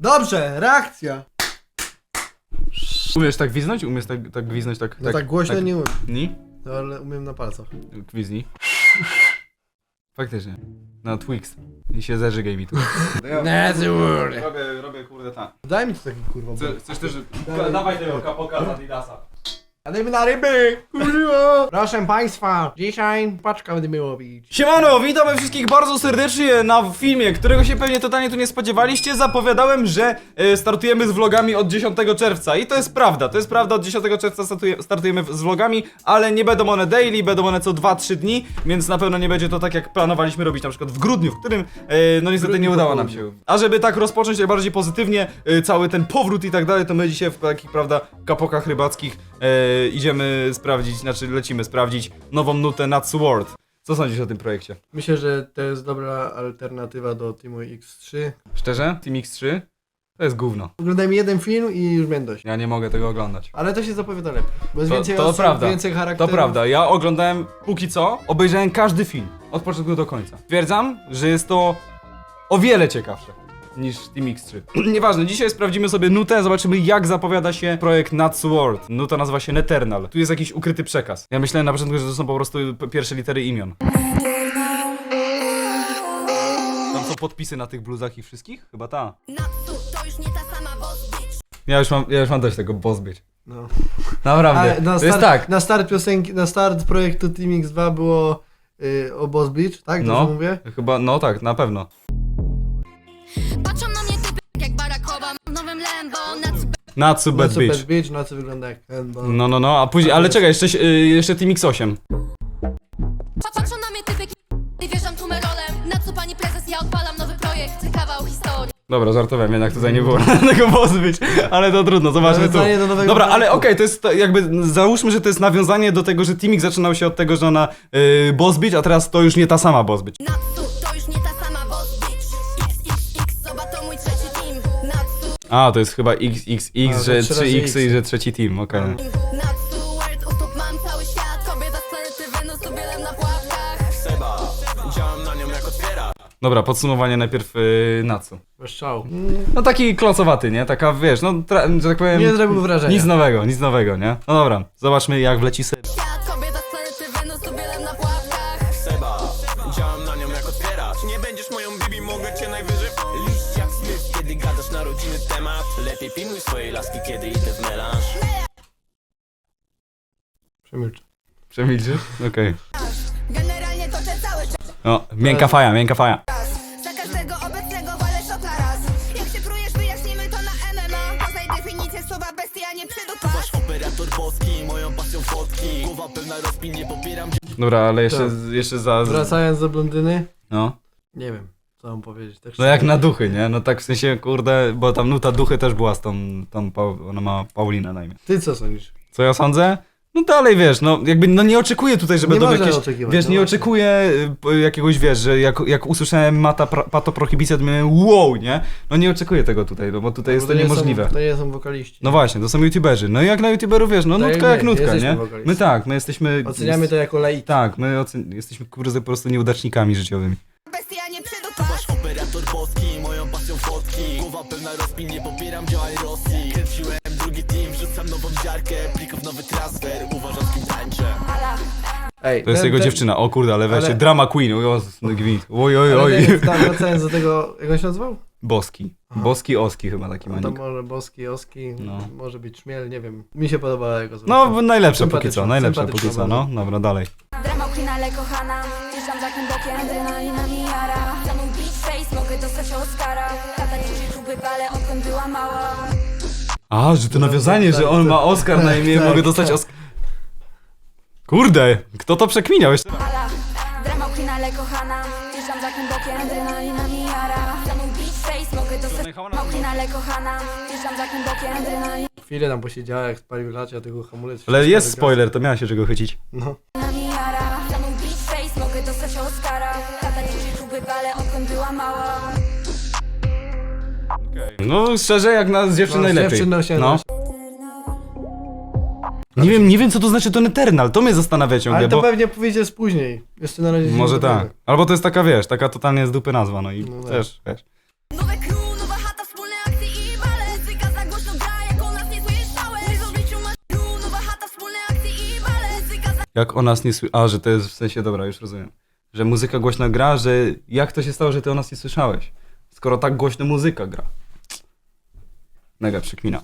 Dobrze, reakcja. Umiesz tak gwiznąć? Umiesz tak, tak gwiznąć, tak... No tak, głośno nie umiem, Nie? no, ale umiem na palcach. Gwiznij. Faktycznie. Na Twix. I się zażygaj mi tu. Robię, robię kurde tak. Daj mi tu taki kurwa. Chcesz też... Dawaj. Dawaj tego kapoka z Adidasa. Jademy na ryby! Kurwa! Proszę państwa, dzisiaj paczka będzie miło bić. Siemano, witamy wszystkich bardzo serdecznie na filmie, którego się pewnie totalnie tu nie spodziewaliście. Zapowiadałem, że e, startujemy z vlogami od 10 czerwca i to jest prawda, to jest prawda, od 10 czerwca startuje, startujemy z vlogami, ale nie będą one daily, będą one co 2-3 dni, więc na pewno nie będzie to tak jak planowaliśmy robić na przykład w grudniu, w którym e, no niestety nie udało nam się. A żeby tak rozpocząć najbardziej pozytywnie e, cały ten powrót i tak dalej, to my dzisiaj w takich, prawda, kapokach rybackich e, idziemy sprawdzić, znaczy lecimy sprawdzić nową nutę Natsu World. Co sądzisz o tym projekcie? Myślę, że to jest dobra alternatywa do Teamu X3. Szczerze? Team X3? To jest gówno. Oglądajmy jeden film i już będę dość. Ja nie mogę tego oglądać. Ale to się zapowiada lepiej. Bo jest To, więcej to osób, prawda. więcej To charakterów. prawda. Ja oglądałem póki co, obejrzałem każdy film. Od początku do końca. Twierdzam, że jest to o wiele ciekawsze niż Team X3. Nieważne, dzisiaj sprawdzimy sobie nutę, zobaczymy jak zapowiada się projekt Natsu World. Nuta nazywa się Neternal. Tu jest jakiś ukryty przekaz. Ja myślałem na początku, że to są po prostu pierwsze litery imion. Tam są podpisy na tych bluzach i wszystkich? Chyba ta. Bitch Ja już mam, ja już mam dość tego boss być. No. Naprawdę. A, na, to start, jest tak. na start piosenki, na start projektu Team X2 było y, o Boss Beach, tak? No. Dobrze mówię? Chyba, no tak, na pewno. Na Bad co Bitch. Bad Beach, na co wygląda jak Handball. No, no, no, a później, ale czekaj, jeszcze, y, jeszcze Team X8. Pa- Patrzą na mnie typy i wjeżdżam tumerolem Natsu pani prezes, ja odpalam nowy projekt Kawał historii Dobra, żartowałem, jednak tutaj nie było tego boss być, ale to trudno, zobaczmy tu. Nawiązanie do nowego Dobra, ale projektu. okej, to jest to jakby, załóżmy, że to jest nawiązanie do tego, że Team X zaczynał się od tego, że ona y, boss bitch, a teraz to już nie ta sama boss bitch. To A, to jest chyba XXX, A, że że trzy 3 razy X X. i że trzeci team, okej. Natsu world, u stóp mam cały świat Kobieta z planety Wenus, lubielem na pułapkach Seba, działam na nią jak otwiera Dobra, podsumowanie najpierw y, Natsu. Bez szału. No taki klocowaty, nie? Taka, wiesz, no, tra- że tak powiem... Nie zrobił wrażenia. Nic nowego, nic nowego, nie? No dobra, zobaczmy jak wleci syp. Świat, kobieta z planety Wenus, lubielem na pułapkach działam na nią jak otwieracz Nie będziesz moją bibi, mogę cię najwyżej Liść jak Smith, kiedy gadasz na rodziny temat Lepiej pilnuj swojej laski, kiedy idę w melanż Przemilczę. Przemilczysz? Okej. Generalnie toczę cały czas O, miękka faja, miękka faja. Obecnego walę szota raz Jak się prujesz, wyjaśnimy to na MMA Poznaj definicję słowa bestia, nie przydupasz Wasz operator boski, moją pasją fotki Głowa pełna rozpin, nie popieram Dobra, ale jeszcze, Tak. jeszcze za... Wracając do blondyny, No. nie wiem, co mam powiedzieć. Tak No jak na duchy, nie? No tak w sensie, kurde, bo tam nuta duchy też była z tą, tą Pau- ona ma Paulinę na imię. Ty co sądzisz? Co ja sądzę? No dalej, wiesz, no jakby, no nie oczekuję tutaj, że Nie będą można jakieś, oczekiwać, wiesz, no nie właśnie. oczekuję y, jakiegoś, wiesz, że jak, jak usłyszałem Mata, pra- Pato Prohibicja, to miałem wow, nie? No nie oczekuję tego tutaj, no bo tutaj jest Bo to nie niemożliwe. Są, to nie są wokaliści. No właśnie, to są youtuberzy. No i jak na youtuberów, wiesz, no To nutka jak nutka, jesteśmy nie? wokaliści. My tak, my jesteśmy... Oceniamy to jako laiki. Tak, my ocen- jesteśmy kurde po prostu nieudacznikami życiowymi. Bestia, nie przydupasz Wasz operator boski, moją pasją fotki Głowa pełna rozpin, nie popieram działań Rosji Kręciłem drugi team, wrzucam nową dziarkę Plików nowy transfer, uważam z kim tańczę Ej, To jest ten- jego ten- dziewczyna, o kurde, ale weź ale- drama queen, o, no gwint, oj, oj, Ale oj. nie, wracając do tego, jak on się nazywał? Boski, Boski Oski chyba taki No to nick. może Boski, Oski, No. może być Szmiel, nie wiem. Mi się podoba jego No najlepsze póki Sympatyczna, co, najlepsze póki sympatyczna co, no. Dobra, dalej. Drama queen, ale kochana Wjeżdżam za bokiem, adrenalina mi jara Za mój beach face mogę dostać Oscara Tata ćwiczy czuby bale, odkąd była mała A, że to nawiązanie, tak, że on tak. ma Oscar na imię, Tak, mogę dostać tak. Oscar. Kurde, kto to przekminiał jeszcze? Ala, drama queen, ale kochana Wjeżdżam za bokiem, adrenalina mi jara Za mój beach face mogę dostać Drama queen, ale kochana Wjeżdżam za bokiem, adrenalina Chwilę tam posiedziała, jak spalił lacia, tego hamulec. Ale jest spoiler, to miała się czego chycić. No. No szczerze, jak na z dziewczyn No, z najlepiej. dziewczyn, no, się- no. Nie wiem, nie wiem co to znaczy ten Eternal, to mnie zastanawia ciągle, Ale to bo... pewnie powiedziesz później. Jeszcze na razie Może tak. Albo to jest taka, wiesz, taka totalnie z dupy nazwa, no i No tak. też, wiesz. Jak o nas nie słyszałeś A, że to jest w sensie, dobra, już rozumiem. Że muzyka głośno gra, że jak to się stało, że ty o nas nie słyszałeś? Skoro tak głośno muzyka gra. Mega przekmina.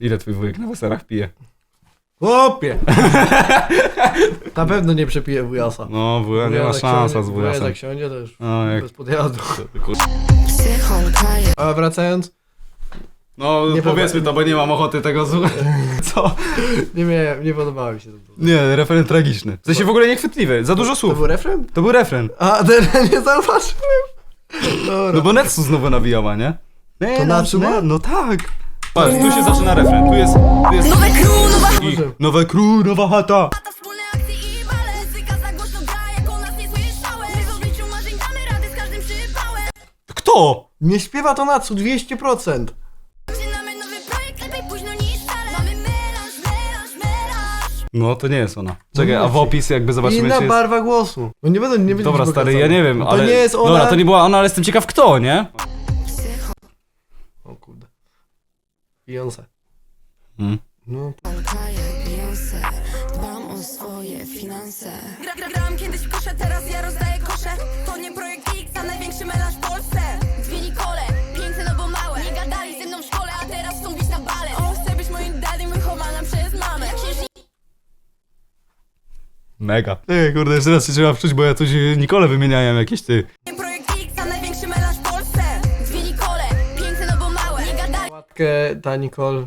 Ile twój wujek na weselach pije? Chłopie! Na pewno nie przepije wujasa. No, wuja nie ma szansa siądzie- z wujek wujasem. jak siądzie, to już No, jak... bez podjazdu. kur- A wracając, No, Nie powiedzmy to, bo nie mam ochoty tego słuchać. Co? nie, miałem, nie podobało mi się to. Nie, refren tragiczny. W sensie w ogóle niechwytliwy, za dużo To słów. był refren? To był refren. A, ten nie zauważyłem. Dobra. No bo Netsu znowu nawijała, nie? Nie, To Natsu ma? No tak. Patrz, tu się zaczyna refren, tu jest... Tu jest... Nowe crew, nowa I nowe crew, nowa chata. chata, wspólne akcje i bale Muzyka za głośno gra, jak o nas nie słyszałeś W odbyciu marzeń damy radę z każdym przypałem Kto? Nie śpiewa to Natsu 200%. No, to nie jest ona. Czekaj, a w Mówię ci. opis jakby zobaczymy, Inna czy jest... barwa głosu. No nie będę, nie będę Dobra, ci stary, pokazał. ja nie wiem, No ale... To nie jest ona. Dobra, to nie była ona, ale jestem ciekaw kto, nie? O kurde. Beyoncé. Hmm. No, Beyoncé, dbam o swoje finanse. Gra, gra, gram kiedyś w kosze, teraz ja rozdaję Mega. Ej, kurde, jeszcze raz się trzeba wczuć, bo ja tu się Nikole wymieniałem jakieś ty. projekt X, a największy melanż w Polsce Dwie Nicole, piękne no bo małe Nie gadali łatkę ta Nicole.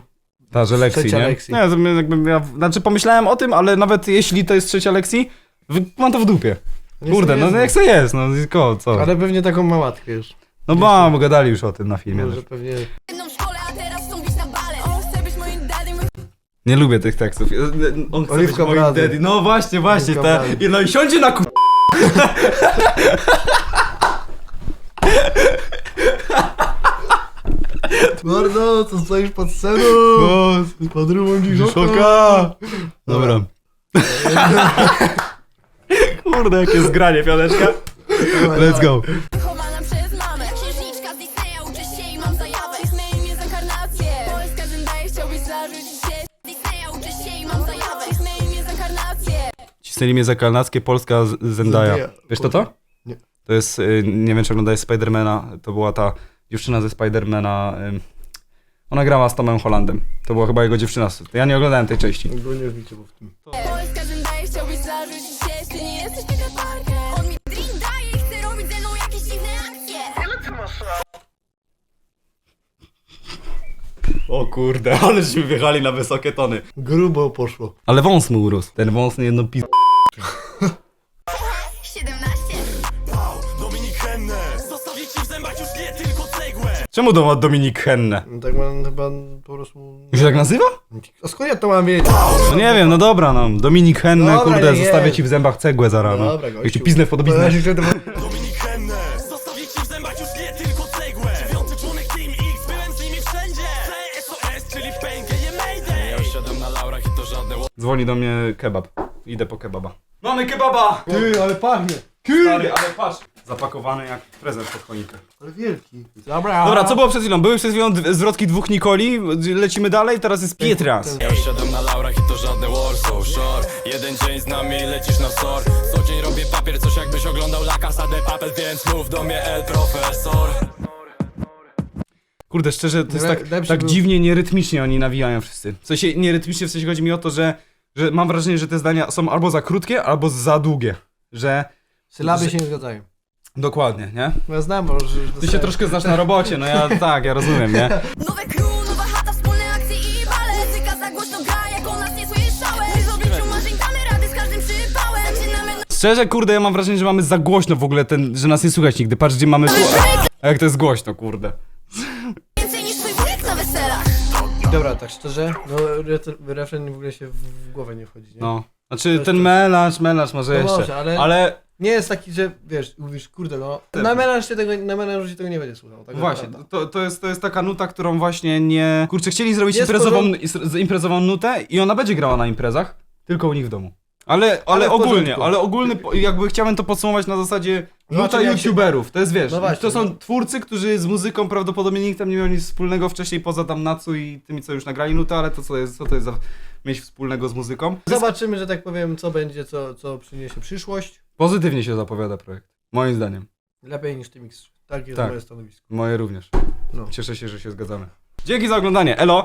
Ta, że lekcji, Trzecia nie? lekcji. Nie, to mnie jakbym ja, znaczy pomyślałem o tym, ale nawet jeśli to jest trzecia lekcji, w- mam to w dupie. Nie Kurde, no jest, jak to jest, no tylko co? Ale pewnie taką ma łatkę już. No ba, bo gadali już o tym na filmie. Może też. pewnie... Nie lubię tych tekstów. On chce Oliwka być moim Brady. daddy. No właśnie, właśnie. Oliwka Brady. I no i siądzie na ku... Mordo, co stoisz pod sceną? No, Pod rumą dziszoka. szoka. Dobra. Kurde, jakie zgranie, pianeczka. Let's go. Cisnęli mnie za kalnackie, Polska z- Zendaya. Zendaya. Wiesz to to? Nie. To jest, y, nie wiem czy oglądałeś Spidermana, to była ta dziewczyna ze Spidermana. Ona grała z Tomem Hollandem. To była chyba jego dziewczyna. Ja nie oglądałem tej części. Go nie wbicie, bo w tym. Polska Zendaya, chciałbyś zarzucić się Ty nie jesteś Peter Parker On mi drink daje i chce robić ze mną jakieś dziwne akcje O kurde, aleśmy wjechali na wysokie tony. Grubo poszło. Ale wąs mu urósł. Ten wąs nie jedno pis... 17 Dominik Henne Zostawię ci w zębach już nie tylko cegłę Czemu to ma Dominik Henne? No tak man chyba po prostu... Jak się tak nazywa? A skąd ja to mam wiedzieć? No nie wiem, no dobra no. Dominik Henne, Dobra, kurde, nie zostawię ci w zębach cegłę za rano. Dobra, gościu. Jak ci piznę w podobiznę. To. Dominik Henne Zostawię ci w zębach już nie tylko cegłę Dziewiąty członek Team X Byłem z nimi wszędzie CSOS, czyli w pęgę je Mayday Ja usiadam na laurach i to żadne Dzwoni do mnie kebab. Idę po kebaba. Mamy kebaba! Ty, ale pachnie. Stary, ale patrz. Zapakowany jak prezent pod choinkę. Ale wielki. Dobra. Dobra, co było przed chwilą? Były przed chwilą d- zwrotki dwóch Nikoli, lecimy dalej, teraz jest Pietrans. Ja usiadam na laurach i to żadne Warsaw Shore Jeden dzień z nami lecisz na SOR Co dzień robię papier, coś jakbyś oglądał La Casa de Papel Więc mów do mnie El Profesor Kurde, szczerze, to jest Le- tak, lepszy tak był- dziwnie nierytmicznie oni nawijają wszyscy. W sensie nierytmicznie, w sensie chodzi mi o to, że, że mam wrażenie, że te zdania są albo za krótkie, albo za długie. Że Sylaby że- się nie zgadzają. dokładnie, nie? No ja znam, bo że Ty się troszkę znasz na robocie, no ja tak, ja rozumiem, nie? Nowe crew, nowa chata, wspólne akcje i bale Muzyka za głośno gra, jak o nas nie słyszałeś W odbyciu marzeń damy rady z każdym przypałem Zaczynamy Szczerze, kurde, ja mam wrażenie, że mamy za głośno w ogóle ten, że nas nie słychać nigdy. Patrz, gdzie mamy. A jak to jest głośno, kurde. Dobra, tak szczerze, no re- refren w ogóle się w, w głowę nie wchodzi, nie? No. Znaczy, ten melanż, melanż może No jeszcze. może, ale- ale Nie jest taki, że wiesz, mówisz, kurde no, na melanż się tego, na melanżu się tego nie będzie słuchał. Tak Właśnie, naprawdę. to, to, jest, to jest taka nuta, którą właśnie nie... Kurczę, chcieli zrobić Jest imprezową, is- imprezową nutę i ona będzie grała na imprezach, tylko u nich w domu. Ale, ale, Ale w ogólnie, porządku. ale ogólny, po- jakby chciałem to podsumować na zasadzie Nuta jak się- youtuberów, to jest wiesz, No właśnie, to są no. twórcy, którzy z muzyką prawdopodobnie nikt tam nie miał nic wspólnego wcześniej poza tam Natsu i tymi, co już nagrali nutę, ale to co jest, co to jest za mieć wspólnego z muzyką? Zobaczymy, że tak powiem, co będzie, co, co przyniesie przyszłość. Pozytywnie się zapowiada projekt, moim zdaniem. Lepiej niż Tymix. Tak jest Tak. moje stanowisko. Moje również. No. Cieszę się, że się zgadzamy. Dzięki za oglądanie, elo!